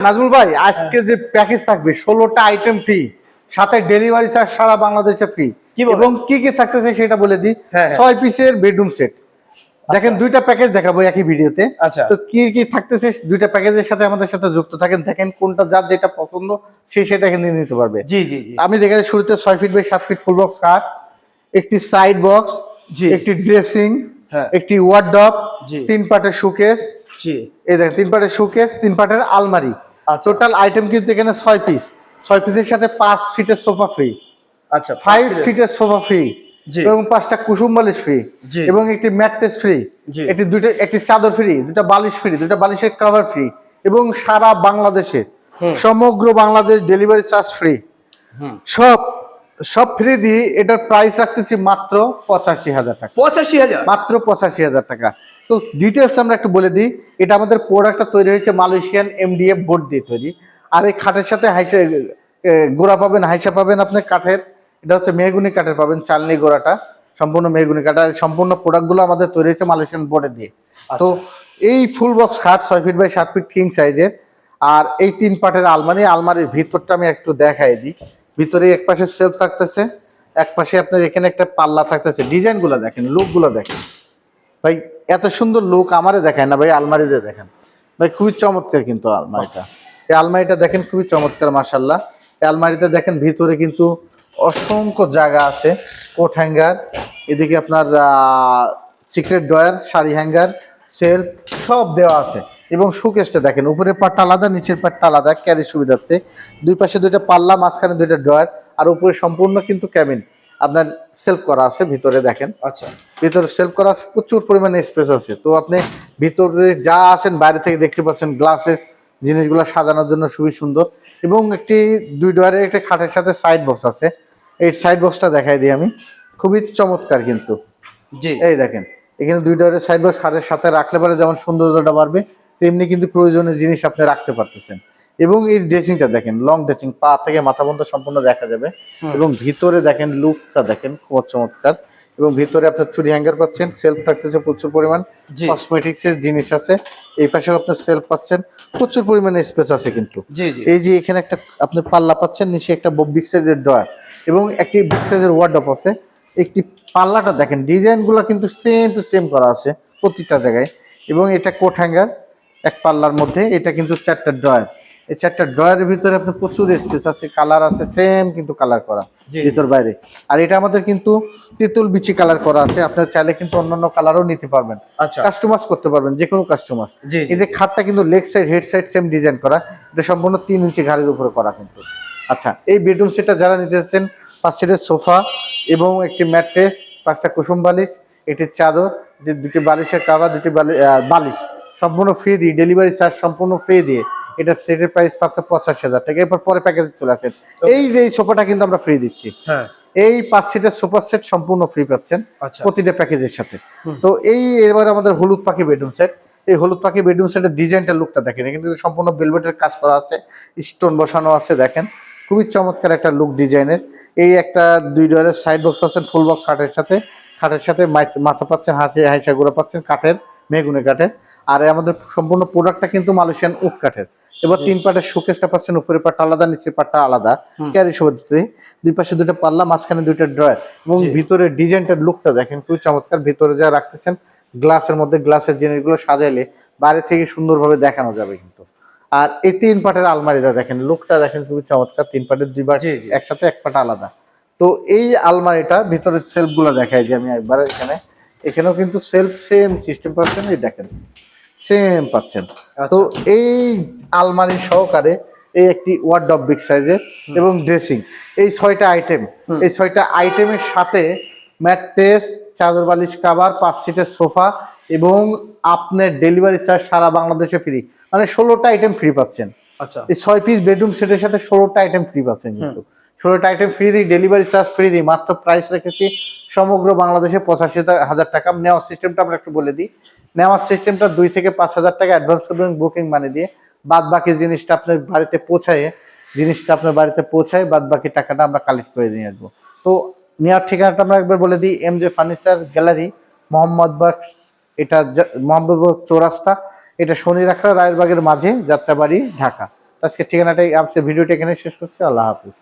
নাজমুল ভাই আজকে যে প্যাকেজ থাকবে ষোলোটা আইটেম ফ্রি সাথে ডেলিভারি চার্জ সারা বাংলাদেশে ফ্রি এবং কি কি থাকতেছে সেটা বলে দিই। হ্যাঁ, হ্যাঁ। ছয় পিসের বেডরুম সেট দেখেন দুইটা প্যাকেজ দেখাবো একই ভিডিওতে। আচ্ছা। তো কি কি থাকতেছে দুইটা প্যাকেজের সাথে আমাদের সাথে যুক্ত থাকেন দেখেন কোনটা যার যেটা পছন্দ সেই সেটা নিয়ে নিতে পারবে। জি জি আমি দেখেন শুরুতে ছয় ফিট বাই সাত ফিট ফুল বক্স কাঠ একটি সাইড বক্স জি। একটি ড্রেসিং হ্যাঁ। একটি ওয়ার্ডব জি। তিন পাটের শোকেস জি। এই দেখেন তিন পাটের শোকেস তিন পাটের আলমারি। আচ্ছা। টোটাল আইটেম কিন্তু এখানে ছয় পিস ছয় পিসের সাথে পাঁচ ফিটের সোফা ফ্রি আচ্ছা ফাইভ সিটের সোফা ফ্রি এবং পাঁচটা কুসুম বালিশ ফ্রি এবং একটি ম্যাট্রেস ফ্রি একটি দুইটা একটি চাদর ফ্রি দুটা বালিশ ফ্রি দুটা বালিশের কভার ফ্রি এবং সারা বাংলাদেশে সমগ্র বাংলাদেশ ডেলিভারি চার্জ ফ্রি সব সব ফ্রি দিয়ে এটার প্রাইস রাখতেছি মাত্র পঁচাশি হাজার টাকা। পঁচাশি হাজার? মাত্র পঁচাশি হাজার টাকা। তো ডিটেলস আমরা একটু বলে দিই। এটা আমাদের প্রোডাক্টটা তৈরি হয়েছে মালয়েশিয়ান এমডিএফ বোর্ড দিয়ে তৈরি। আর এই খাটের সাথে হাইসা গোড়া পাবেন হাইসা পাবেন আপনি কাঠের। এটা হচ্ছে মেহগুনি কাঠের পাবেন চালনি গোড়াটা সম্পূর্ণ মেহগুনি কাঠ। আর সম্পূর্ণ প্রোডাক্টগুলো আমাদের তৈরি হয়েছে মালয়েশিয়ান বোর্ডে দিয়ে। তো এই ফুল বক্স খাট ছয় ফিট বাই সাত ফিট কিং সাইজের আর এই তিন পাটের আলমারি আলমারির ভিতরটা আমি একটু দেখাই দিই। ভিতরে এক পাশে সেলফ থাকতেছে এক পাশে আপনার এখানে একটা পাল্লা থাকতেছে। ডিজাইনগুলো দেখেন লুকগুলো দেখেন। ভাই এত সুন্দর লুক আমারে দেখায় না, ভাই আলমারিতে দেখেন। ভাই খুবই চমৎকার কিন্তু আলমারিটা। এই আলমারিটা দেখেন খুবই চমৎকার মাসাল্লাহ এই আলমারিতে দেখেন ভিতরে কিন্তু অসংখ্য জায়গা আছে, কোট হ্যাঙ্গার, এদিকে আপনার secret drawer sari hanger shelf সব দেওয়া আছে। এবং শোকেসটা দেখেন, উপরের পাটটা আলাদা, নিচের পাটটা আলাদা ক্যারি সুবিধার্থে। দুই পাশে দুইটা পাল্লা, মাঝখানে দুইটা ডয়ার আর উপরে সম্পূর্ণ কিন্তু ক্যাবিন আপনার সেলফ করা আছে ভিতরে দেখেন। আচ্ছা। ভিতরে সেলফ করা আছে, প্রচুর পরিমাণে স্পেস আছে। তো আপনি ভিতরে যা আছেন বাইরে থেকে দেখতে পাচ্ছেন গ্লাসের জিনিসগুলো সাজানোর জন্য খুবই সুন্দর। এবং একটি দুই ডোয়ারের একটি খাটের সাথে সাইড বক্স আছে। এই সাইড বক্সটা দেখাই দিই আমি। খুবই চমৎকার কিন্তু। জি। এই দেখেন এখানে দুই ডোয়ারের সাইড বক্স খাটের সাথে রাখলে পরে যেমন সৌন্দর্যটা বাড়বে তেমনি কিন্তু প্রয়োজনীয় জিনিস আপনি রাখতে পারতেছেন। এবং এই ড্রেসিংটা দেখেন লং ড্রেসিং পা থেকে মাথা পর্যন্ত সম্পূর্ণ দেখা যাবে। এবং ভিতরে দেখেন লুকটা দেখেন খুব চমৎকার। এবং ভিতরে আপনার চুরি হ্যাঙ্গার পাচ্ছেন সেলফ থাকতেছে প্রচুর পরিমাণ। কসমেটিক্স এর জিনিস আছে এই পাশেও আপনার সেলফ পাচ্ছেন প্রচুর পরিমাণে স্পেস আছে কিন্তু। এই যে এখানে একটা আপনি পাল্লা পাচ্ছেন নিচে একটা বিগ সাইজের ড্রয়ার এবং একটি বিগ সাইজের ওয়ার্ডপ আছে একটি পাল্লাটা দেখেন ডিজাইনগুলো কিন্তু সেম টু সেম করা আছে প্রতিটা জায়গায়। এবং এটা কোট হ্যাঙ্গার এক পাল্লার মধ্যে এটা কিন্তু চারটা ড্রয়ার এই চারটা ড্রয়ারের ভিতরে আপনার প্রচুর স্পেস আছে কালার আছে সেম কিন্তু কালার করা। ভিতর বাইরে। আর এটা আমাদের কিন্তু তেঁতুল বিচি কালার করা আছে আপনার চাইলে কিন্তু অন্যান্য কালারও নিতে পারবেন। আচ্ছা। কাস্টমাইজ করতে পারবেন যে কোনো কাস্টমাইজ যে খাটটা কিন্তু leg side head side same design করা এটা সম্পূর্ণ তিন ইঞ্চি ঘাড়ের উপরে করা কিন্তু। আচ্ছা এই বেডরুম সেটটা যারা নিতে চাচ্ছেন পাঁচ সিটের সোফা এবং একটি ম্যাট্রেস পাঁচটা কুসুম বালিশ একটি চাদর দুটি বালিশের কাভার দুটি বালি- বালিশ। সম্পূর্ণ ফ্রি দিয়ে ডেলিভারি চার্জ সম্পূর্ণ ফ্রি দিয়ে এটা সেটের প্রাইস মাত্র পঁচাশি হাজার টাকা। এরপর পরে প্যাকেজে চলে আসেন। এই যে সোফাটা কিন্তু আমরা ফ্রি দিচ্ছি। হ্যাঁ। এই পাঁচ সিটের সোফা সেট সম্পূর্ণ ফ্রি পাচ্ছেন আচ্ছা। প্রতিটা প্যাকেজের সাথে। তো এই এবার আমাদের হলুদ পাখি বেডরুম সেট এই হলুদ পাখি বেডরুম সেটের ডিজাইনটা লুকটা দেখেন। কিন্তু সম্পূর্ণ বেলভেটের কাজ করা আছে। স্টোন বসানো আছে দেখেন। খুবই চমৎকার একটা লুক ডিজাইনের এই একটা দুই ডয়ারের সাইড বক্স আছেন ফুল বক্স খাটের সাথে। খাটের সাথে মাছ- পাচ্ছেন হাসি হাইসা গুঁড়া পাচ্ছেন কাঠের মেগুনে কাঠের। আর আমাদের সম্পূর্ণ প্রোডাক্টটা কিন্তু মালয়েশিয়ান উড কাঠের। এবার তিন পাটের শোকেসটা পাচ্ছেন উপরের পাটটা আলাদা নিচের পাটটা আলাদা। ক্যারি সুবিধাতে দুই পাশে দুটো পাল্লা মাঝখানে দুইটা ড্রয়ার এবং। ভিতরে ডিজাইনটার লুকটা দেখেন খুবই চমৎকার। ভিতরে যা রাখতেছেন গ্লাসের মধ্যে গ্লাসের জিনিসগুলো সাজাইলে বাইরে থেকে সুন্দরভাবে দেখানো যাবে কিন্তু। আর এই তিন পাটের আলমারিটা দেখেন লুকটা দেখেন খুবই চমৎকার। তিন পাটের দুই পাট। একসাথে এক পাট আলাদা। তো এই আলমারিটা ভিতরের সেলফগুলো দেখাই যে আমি একবার এখানে। এখানেও কিন্তু সেলফ সেম সিস্টেম পাচ্ছেন এই দেখেন। সেম পাচ্ছেন। তো আচ্ছা। এই আলমারি সহকারে এই একটি ওয়ার্ড অফ বিগ সাইজের এবং ড্রেসিং এই ছয়টা আইটেম এই ছয়টা আইটেমের সাথে ম্যাট্রেস চাদর বালিশ কাভার পাঁচ সিটের সোফা এবং আপনার ডেলিভারি চার্জ সারা বাংলাদেশে ফ্রি মানে ষোলোটা আইটেম ফ্রি পাচ্ছেন। আচ্ছা। এই ছয় পিস বেডরুম সেটের সাথে ষোলোটা আইটেম ফ্রি পাচ্ছেন কিন্তু। ষোলোটা আইটেম ফ্রি দিই ডেলিভারি চার্জ ফ্রি দিই মাত্র প্রাইস রেখেছি সমগ্র বাংলাদেশে পঁচাশি হাজার টাকা। নেওয়ার সিস্টেমটা আমরা একটু বলে দিই। নেওয়ার সিস্টেমটা দুই থেকে পাঁচ হাজার টাকা অ্যাডভান্স করবেন বুকিং মানে দিয়ে। বাদ বাকি জিনিসটা আপনার বাড়িতে পৌঁছায়, জিনিসটা আপনার বাড়িতে পৌঁছায় বাদ বাকি টাকাটা আমরা কালেক্ট করে নিয়ে আসব। তো নেওয়ার ঠিকানাটা আমরা একবার বলে দিই M J furniture gallery Mohammadbag এটা মোহাম্মদবাগ চৌরাস্তা। এটা শনি রাখা রায়েরবাগের মাঝে যাত্রাবাড়ি, ঢাকা। আজকে ঠিকানাটাই আজকে ভিডিওটা এখানে শেষ করছি, আল্লাহ হাফিজ।